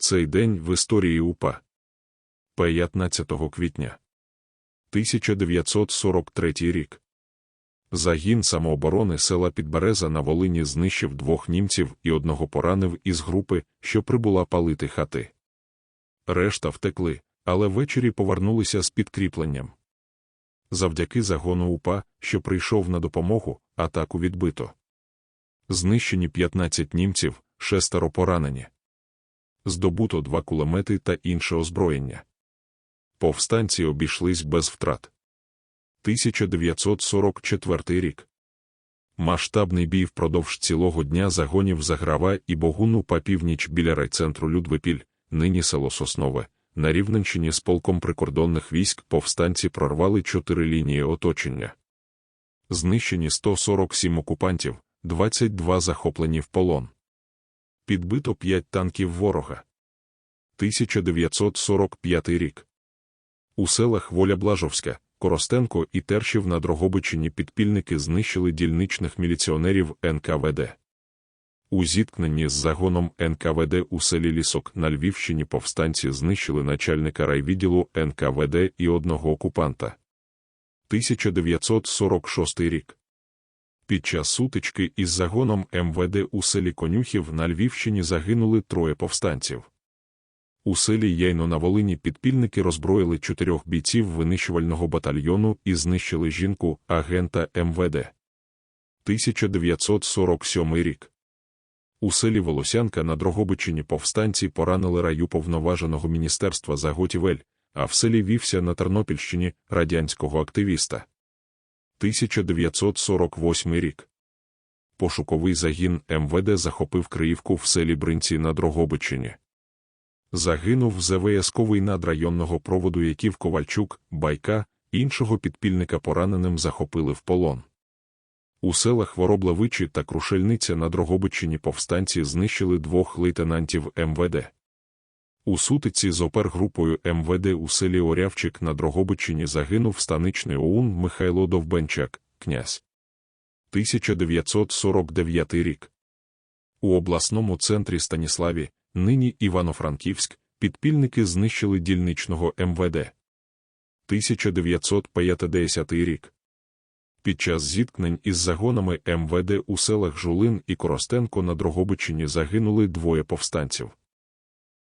Цей день в історії УПА. 15 квітня. 1943 рік. Загін самооборони села Підбереза на Волині знищив двох німців і одного поранив із групи, що прибула палити хати. Решта втекли, але ввечері повернулися з підкріпленням. Завдяки загону УПА, що прийшов на допомогу, атаку відбито. Знищені 15 німців, шестеро поранені. Здобуто два кулемети та інше озброєння. Повстанці обійшлись без втрат. 1944 рік. Масштабний бій впродовж цілого дня загонів Заграва і Богуну по північ біля райцентру Людвипіль, нині село Соснове, на Рівненщині з полком прикордонних військ повстанці прорвали чотири лінії оточення. Знищені 147 окупантів, 22 захоплені в полон. Підбито 5 танків ворога. 1945 рік. У селах Воля Блажовська, Коростенко і Тершів на Дрогобичині підпільники знищили дільничних міліціонерів НКВД. У зіткненні з загоном НКВД у селі Лісок на Львівщині повстанці знищили начальника райвідділу НКВД і одного окупанта. 1946 рік. Під час сутички із загоном МВД у селі Конюхів на Львівщині загинули троє повстанців. У селі Яйно на Волині підпільники роззброїли чотирьох бійців винищувального батальйону і знищили жінку агента МВД. 1947 рік. У селі Волосянка на Дрогобичині повстанці поранили раю повноваженого міністерства заготівель, а в селі вівся на Тернопільщині радянського активіста. 1948 рік. Пошуковий загін МВД захопив Криївку в селі Бринці на Дрогобичині. Загинув ЗВСковий надрайонного проводу Яків Ковальчук, Байка, іншого підпільника пораненим захопили в полон. У селах Вороблавичі та Крушельниця на Дрогобичині повстанці знищили двох лейтенантів МВД. У сутиці з опергрупою МВД у селі Орявчик на Дрогобичині загинув станичний ОУН Михайло Довбенчак, князь. 1949 рік. У обласному центрі Станіславі, нині Івано-Франківськ, підпільники знищили дільничного МВД. 1950 рік. Під час зіткнень із загонами МВД у селах Жулин і Коростенко на Дрогобичині загинули двоє повстанців.